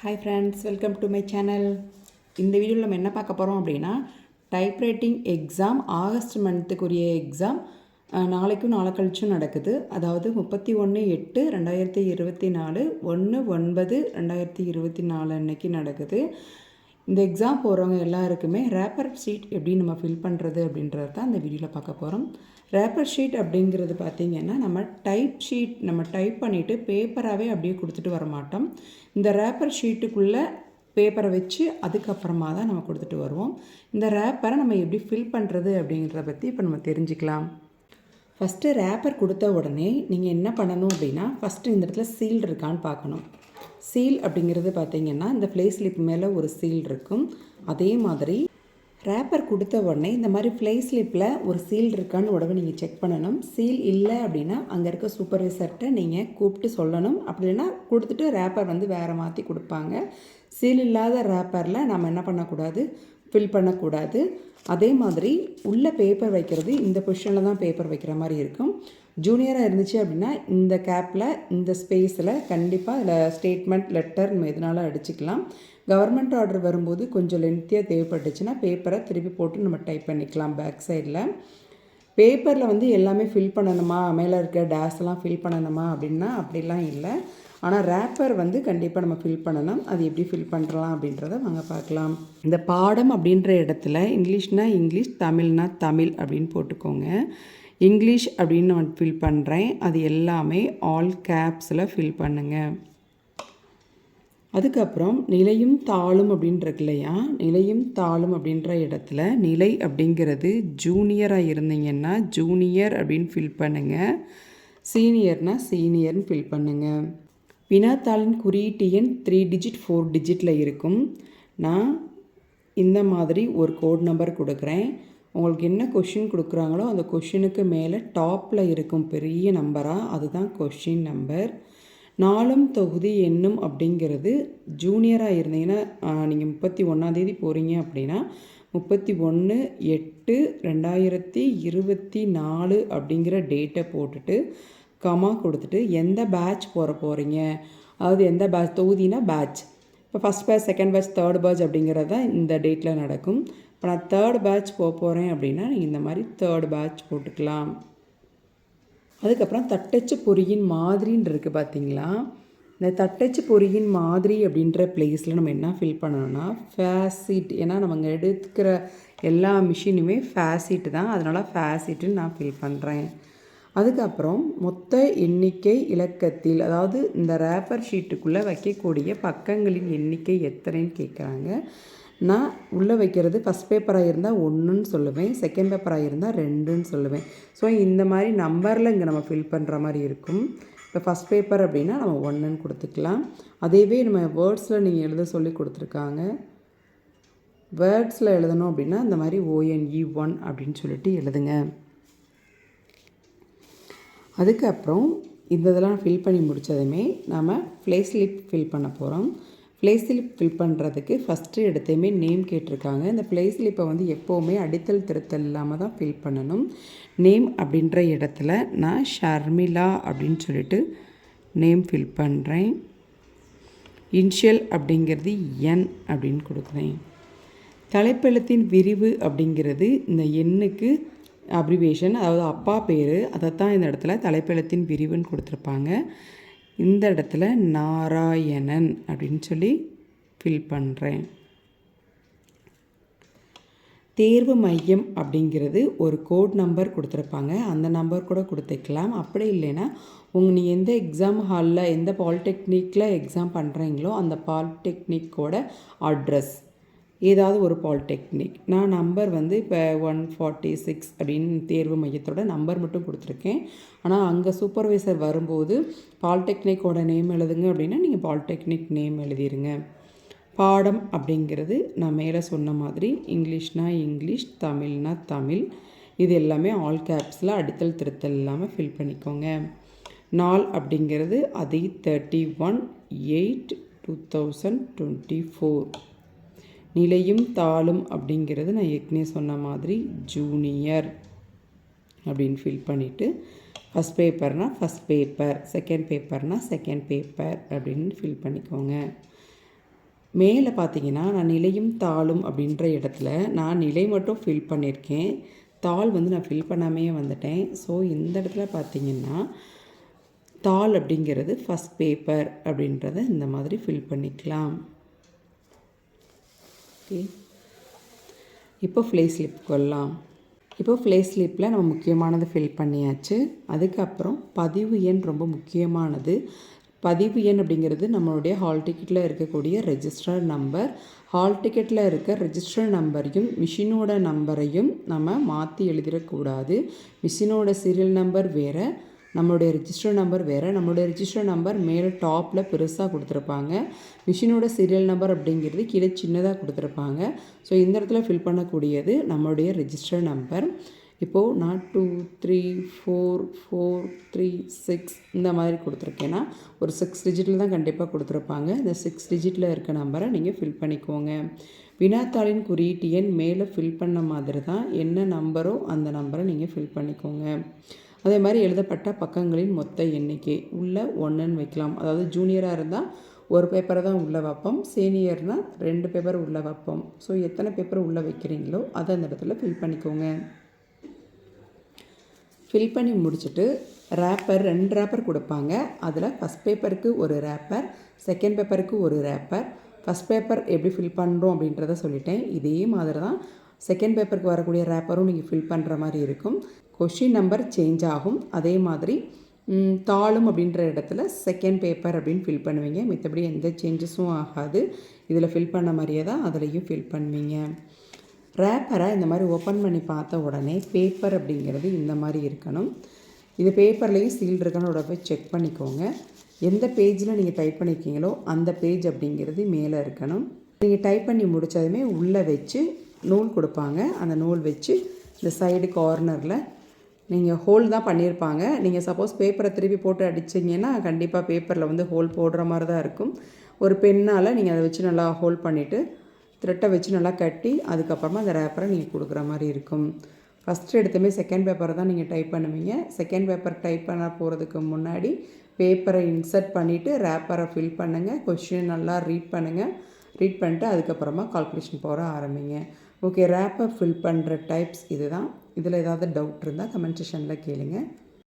Hi friends welcome to my channel இந்த வீடியோவில் நம்ம என்ன பார்க்க போகிறோம் அப்படின்னா டைப்ரைட்டிங் எக்ஸாம் ஆகஸ்ட் மந்த்துக்குரிய எக்ஸாம் நாளைக்கும் நாளை கழிச்சும் நடக்குது. அதாவது முப்பத்தி ஒன்று எட்டு ரெண்டாயிரத்தி இருபத்தி நாலு ஒன்று ஒன்பது ரெண்டாயிரத்தி இருபத்தி நாலு அன்னைக்கு நடக்குது. இந்த எக்ஸாம் போகிறவங்க எல்லாருக்குமே ரேப்பர் சீட் எப்படி நம்ம ஃபில் பண்ணுறது அப்படின்றது தான் இந்த வீடியோவில் பார்க்க போகிறோம் ரேப்பர் ஷீட் அப்படிங்கிறது பார்த்திங்கன்னா நம்ம டைப் ஷீட் நம்ம டைப் பண்ணிவிட்டு பேப்பராகவே அப்படியே கொடுத்துட்டு வர மாட்டோம். இந்த ரேப்பர் ஷீட்டுக்குள்ளே பேப்பரை வச்சு அதுக்கப்புறமா தான் நம்ம கொடுத்துட்டு வருவோம். இந்த ரேப்பரை நம்ம எப்படி ஃபில் பண்ணுறது அப்படிங்கிறத பற்றி இப்போ நம்ம தெரிஞ்சுக்கலாம். ஃபஸ்ட்டு ரேப்பர் கொடுத்த உடனே நீங்கள் என்ன பண்ணணும் அப்படின்னா ஃபஸ்ட்டு இந்த இடத்துல சீல் இருக்கான்னு பார்க்கணும். சீல் அப்படிங்கிறது பார்த்தீங்கன்னா இந்த ஃப்ளே ஸ்லிப் மேலே ஒரு சீல் இருக்கும். அதே மாதிரி ரேப்பர் கொடுத்த உடனே இந்த மாதிரி ஃப்ளை ஸ்லிப்பில் ஒரு சீல் இருக்கான்னு உடனே நீங்கள் செக் பண்ணணும். சீல் இல்லை அப்படின்னா அங்கே இருக்க சூப்பர்வைசர்கிட்ட நீங்கள் கூப்பிட்டு சொல்லணும். அப்படி இல்லைன்னா கொடுத்துட்டு ரேப்பர் வந்து வேறு மாற்றி கொடுப்பாங்க. சீல் இல்லாத ரேப்பரில் நம்ம என்ன பண்ணக்கூடாது? ஃபில் பண்ணக்கூடாது. அதே மாதிரி உள்ள பேப்பர் வைக்கிறது இந்த பொசிஷனில் தான் பேப்பர் வைக்கிற மாதிரி இருக்கும். ஜூனியராக இருந்துச்சு அப்படின்னா இந்த கேப்பில் இந்த ஸ்பேஸில் கண்டிப்பாக இதில் ஸ்டேட்மெண்ட் லெட்டர் நம்ம எதனாலும் அடிச்சுக்கலாம். கவர்மெண்ட் ஆர்டர் வரும்போது கொஞ்சம் லென்த்தியாக தேவைப்பட்டுச்சுன்னா பேப்பரை திருப்பி போட்டு நம்ம டைப் பண்ணிக்கலாம் பேக் சைடில் பேப்பரில் வந்து எல்லாமே ஃபில் பண்ணணுமா? மேலே இருக்க டேஸ்லாம் ஃபில் பண்ணணுமா? அப்படின்னா அப்படிலாம் இல்லை. ஆனால் ரேப்பர் வந்து கண்டிப்பாக நம்ம ஃபில் பண்ணணும். அது எப்படி ஃபில் பண்ணுறலாம் அப்படின்றத வாங்க பார்க்கலாம். இந்த பாடம் அப்படின்ற இடத்துல இங்கிலீஷ்னால் இங்கிலீஷ் தமிழ்னா தமிழ் அப்படின்னு போட்டுக்கோங்க. இங்கிலீஷ் அப்படின்னு நான் ஃபில் பண்ணுறேன் அது எல்லாமே ஆல் கேப்ஸில் ஃபில் பண்ணுங்கள் அதுக்கப்புறம் நிலையும் தாளும் அப்படின்றது இல்லையா? நிலையும் தாளும் அப்படின்ற இடத்துல நிலை அப்படிங்கிறது ஜூனியராக இருந்தீங்கன்னா ஜூனியர் அப்படின்னு ஃபில் பண்ணுங்கள் சீனியர்னால் சீனியர்னு ஃபில் பண்ணுங்கள் வினாத்தாளின் குறியீட்டு எண் த்ரீ டிஜிட் ஃபோர் டிஜிட்டில் இருக்கும். நான் இந்த மாதிரி ஒரு கோட் நம்பர் கொடுக்குறேன். உங்களுக்கு என்ன கொஷின் கொடுக்குறாங்களோ அந்த கொஷினுக்கு மேலே டாப்பில் இருக்கும் பெரிய நம்பராக அதுதான் கொஷின் நம்பர் நாலும் தொகுதி என்னும் அப்படிங்கிறது ஜூனியராக இருந்தீங்கன்னா நீங்கள் முப்பத்தி ஒன்றாந்தேதி போகிறீங்க அப்படின்னா முப்பத்தி ஒன்று எட்டு ரெண்டாயிரத்தி இருபத்தி நாலு அப்படிங்கிற டேட்டை போட்டுட்டு கமா கொடுத்துட்டு எந்த பேட்ச் போகிற போகிறீங்க அதாவது எந்த பேட்ச் தொகுதினா பேட்ச் இப்போ first batch second batch third batch அப்படிங்கிறது தான் இந்த டேட்டில் நடக்கும். இப்போ நான் தேர்ட் பேட்ச் போக போகிறேன் அப்படின்னா நீங்கள் இந்த மாதிரி தேர்ட் பேட்ச் போட்டுக்கலாம். அதுக்கப்புறம் தட்டச்சு பொறியின் மாதிரின்னு இருக்குது பார்த்தீங்களா இந்த தட்டச்சு பொறியின் மாதிரி அப்படின்ற பிளேஸில் நம்ம என்ன ஃபில் பண்ணணும்னா ஃபேசிட் ஏன்னா நம்ம எடுக்கிற எல்லா மிஷினுமே ஃபேசிட் தான். அதனால் ஃபேசிட்டுன்னு நான் ஃபில் பண்ணுறேன் அதுக்கப்புறம் மொத்த எண்ணிக்கை இலக்கத்தில் அதாவது இந்த ரேப்பர் ஷீட்டுக்குள்ளே வைக்கக்கூடிய பக்கங்களின் எண்ணிக்கை எத்தனைன்னு கேட்குறாங்க நான் உள்ளே வைக்கிறது ஃபஸ்ட் பேப்பராக இருந்தால் ஒன்றுன்னு சொல்லுவேன் செகண்ட் பேப்பராக இருந்தால் ரெண்டுன்னு சொல்லுவேன். ஸோ இந்த மாதிரி நம்பரில் இங்கே நம்ம ஃபில் பண்ணுற மாதிரி இருக்கும். இப்போ ஃபஸ்ட் பேப்பர் அப்படின்னா நம்ம ஒன்றுன்னு கொடுத்துக்கலாம். அதேவே நம்ம வேர்ட்ஸில் நீங்கள் எழுத சொல்லி கொடுத்துருக்காங்க. வேர்ட்ஸில் எழுதணும் அப்படின்னா இந்த மாதிரி ஓஎன்இ ஒன் அப்படின்னு சொல்லிட்டு எழுதுங்க. அதுக்கப்புறம் இந்த இதெல்லாம் ஃபில் பண்ணி முடித்ததுமே நாம் ஃப்ளே ஸ்லிப் ஃபில் பண்ண போகிறோம் ப்ளே ஸ்லிப் ஃபில் பண்ணுறதுக்கு ஃபஸ்ட்டு எடுத்தையுமே நேம் கேட்டிருக்காங்க. இந்த ப்ளே ஸ்லிப்பை வந்து எப்போவுமே அடித்தல் திருத்தல் இல்லாமல் தான் ஃபில் பண்ணணும். நேம் அப்படின்ற இடத்துல நான் ஷர்மிளா அப்படின்னு சொல்லிட்டு நேம் ஃபில் பண்ணுறேன் இன்ஷியல் அப்படிங்கிறது என் அப்படின்னு கொடுக்குறேன். தலைப்பெழுத்தின் விரிவு அப்படிங்கிறது இந்த எண்ணுக்கு அப்ரிவேஷன் அதாவது அப்பா பேர். அதைத்தான் இந்த இடத்துல தலைப்பெழுத்தின் விரிவுன்னு கொடுத்துருப்பாங்க. இந்த இடத்துல நாராயணன் அப்படின்னு சொல்லி ஃபில் பண்ணுறேன் தேர்வு மையம் அப்படிங்கிறது ஒரு கோட் நம்பர் கொடுத்துருப்பாங்க. அந்த நம்பர் கூட கொடுத்துக்கலாம். அப்படி இல்லைன்னா உங்கள் நீங்கள் எந்த எக்ஸாம் ஹாலில் எந்த பாலிடெக்னிக்கில் எக்ஸாம் பண்ணுறீங்களோ அந்த பாலிடெக்னிக்கோட அட்ரஸ் ஏதாவது ஒரு பாலிடெக்னிக் நான் நம்பர் வந்து இப்போ ஒன் ஃபார்ட்டி சிக்ஸ் அப்படின்னு தேர்வு மையத்தோட நம்பர் மட்டும் கொடுத்துருக்கேன். ஆனால் அங்கே சூப்பர்வைசர் வரும்போது பாலிடெக்னிக்கோட நேம் எழுதுங்க அப்படின்னா நீங்கள் பாலிடெக்னிக் நேம் எழுதிடுங்க பாடம் அப்படிங்கிறது நான் மேலே சொன்ன மாதிரி இங்கிலீஷ்னால் இங்கிலீஷ் தமிழ்னா தமிழ். இது எல்லாமே ஆல் கேப்ஸில் அடித்தல் திருத்தல் இல்லாமல் ஃபில் பண்ணிக்கோங்க. நாள் அப்படிங்கிறது அதே thirty one eight two thousand twenty four நிலையும் தாளும் அப்படிங்கிறது நான் ஏற்கனவே சொன்ன மாதிரி ஜூனியர் அப்படின்னு ஃபில் பண்ணிவிட்டு ஃபஸ்ட் பேப்பர்னால் ஃபஸ்ட் பேப்பர் செகண்ட் பேப்பர்னால் செகண்ட் பேப்பர் அப்படின்னு ஃபில் பண்ணிக்கோங்க. மேலே பார்த்தீங்கன்னா நான் நிலையும் தாளும் அப்படின்ற இடத்துல நான் நிலை மட்டும் ஃபில் பண்ணியிருக்கேன் தாள் வந்து நான் ஃபில் பண்ணாமையே வந்துட்டேன். ஸோ இந்த இடத்துல பார்த்தீங்கன்னா தாள் அப்படிங்கிறது ஃபஸ்ட் பேப்பர் அப்படின்றத இந்த மாதிரி ஃபில் பண்ணிக்கலாம். ஓகே. இப்போ ஃப்ளே ஸ்லிப் கொள்ளலாம். இப்போ ஃப்ளே ஸ்லிப்பில் நம்ம முக்கியமானதை ஃபில் பண்ணியாச்சு. அதுக்கப்புறம் பதிவு எண் ரொம்ப முக்கியமானது. பதிவு எண் அப்படிங்கிறது நம்மளுடைய ஹால் டிக்கெட்டில் இருக்கக்கூடிய ரெஜிஸ்டர் நம்பர் ஹால் டிக்கெட்டில் இருக்க ரெஜிஸ்டர் நம்பரையும் மிஷினோட நம்பரையும் நம்ம மாற்றி எழுதிடக்கூடாது. மிஷினோட சீரியல் நம்பர் வேறு. நம்மளுடைய ரிஜிஸ்டர் நம்பர் வேறு. நம்மளுடைய ரிஜிஸ்டர் நம்பர் மேலே டாப்பில் பெருசாக கொடுத்துருப்பாங்க. மிஷினோட சீரியல் நம்பர் அப்படிங்கிறது கீழே சின்னதாக கொடுத்துருப்பாங்க. ஸோ இந்த இடத்துல ஃபில் பண்ணக்கூடியது நம்மளுடைய ரிஜிஸ்டர் நம்பர் இப்போது நான் two three four four three six இந்த மாதிரி கொடுத்துருக்கேன்னா ஒரு சிக்ஸ் டிஜிட்டில் தான் கண்டிப்பாக கொடுத்துருப்பாங்க. இந்த சிக்ஸ் டிஜிட்டில் இருக்க நம்பரை நீங்கள் ஃபில் பண்ணிக்கோங்க. வினாத்தாளின் குறியீட்டு எண் மேலே ஃபில் பண்ண மாதிரி தான் என்ன நம்பரோ அந்த நம்பரை நீங்கள் ஃபில் பண்ணிக்கோங்க. அதே மாதிரி எழுதப்பட்ட பக்கங்களின் மொத்த எண்ணிக்கை உள்ள ஒன்றுன்னு வைக்கலாம். அதாவது ஜூனியராக இருந்தால் ஒரு பேப்பரை தான் உள்ளே வைப்போம். சீனியர்னால் ரெண்டு பேப்பர் உள்ளே வைப்போம். ஸோ எத்தனை பேப்பர் உள்ளே வைக்கிறீங்களோ அதை அந்த இடத்துல ஃபில் பண்ணிக்கோங்க. ஃபில் பண்ணி முடிச்சுட்டு ரேப்பர் ரெண்டு ரேப்பர் கொடுப்பாங்க. அதில் ஃபஸ்ட் பேப்பருக்கு ஒரு ரேப்பர் செகண்ட் பேப்பருக்கு ஒரு ரேப்பர் ஃபஸ்ட் பேப்பர் எப்படி ஃபில் பண்ணுறோம் அப்படின்றத சொல்லிட்டேன். இதே மாதிரி தான் செகண்ட் பேப்பருக்கு வரக்கூடிய ரேப்பரும் நீங்கள் ஃபில் பண்ணுற மாதிரி இருக்கும். கொஷின் நம்பர் சேஞ்ச் ஆகும். அதே மாதிரி தாளும் அப்படின்ற இடத்துல செகண்ட் பேப்பர் அப்படின்னு ஃபில் பண்ணுவீங்க. மித்தபடி எந்த சேஞ்சஸும் ஆகாது. இதில் ஃபில் பண்ண மாதிரியே தான் அதுலேயும் ஃபில் பண்ணுவீங்க. ரேப்பரை இந்த மாதிரி ஓப்பன் பண்ணி பார்த்த உடனே பேப்பர் அப்படிங்கிறது இந்த மாதிரி இருக்கணும். இது பேப்பர்லேயும் சீல் இருக்கணும். போய் செக் பண்ணிக்கோங்க. எந்த பேஜில் நீங்கள் டைப் பண்ணியிருக்கீங்களோ அந்த பேஜ் அப்படிங்கிறது மேலே இருக்கணும். நீங்கள் டைப் பண்ணி முடித்ததுமே உள்ளே வச்சு நூல் கொடுப்பாங்க. அந்த நூல் வச்சு இந்த சைடு கார்னரில் நீங்கள் ஹோல் தான் பண்ணியிருப்பாங்க. நீங்கள் சப்போஸ் பேப்பரை திருப்பி போட்டு அடிச்சிங்கன்னா கண்டிப்பாக பேப்பரில் வந்து ஹோல் போடுற மாதிரி தான் இருக்கும். ஒரு பெண்ணால் நீங்கள் அதை வச்சு நல்லா ஹோல் பண்ணிவிட்டு த்ரெட்டை வச்சு நல்லா கட்டி அதுக்கப்புறமா அந்த ரேப்பரை நீங்கள் கொடுக்குற மாதிரி இருக்கும். ஃபஸ்ட்டு எடுத்துமே செகண்ட் பேப்பரை தான் நீங்கள் டைப் பண்ணுவீங்க. செகண்ட் பேப்பர் டைப் பண்ண போகிறதுக்கு முன்னாடி பேப்பரை இன்சர்ட் பண்ணிவிட்டு ரேப்பரை ஃபில் பண்ணுங்கள் கொஷின் நல்லா ரீட் பண்ணுங்கள் ரீட் பண்ணிட்டு அதுக்கப்புறமா கால்குலேஷன் போகிற ஆரம்பிங்க. ஓகே ரேப்பை ஃபில் பண்ணுற டைப்ஸ் இது தான் இதில் ஏதாவது டவுட் இருந்தால் கமெண்ட் செஷனில் கேளுங்கள்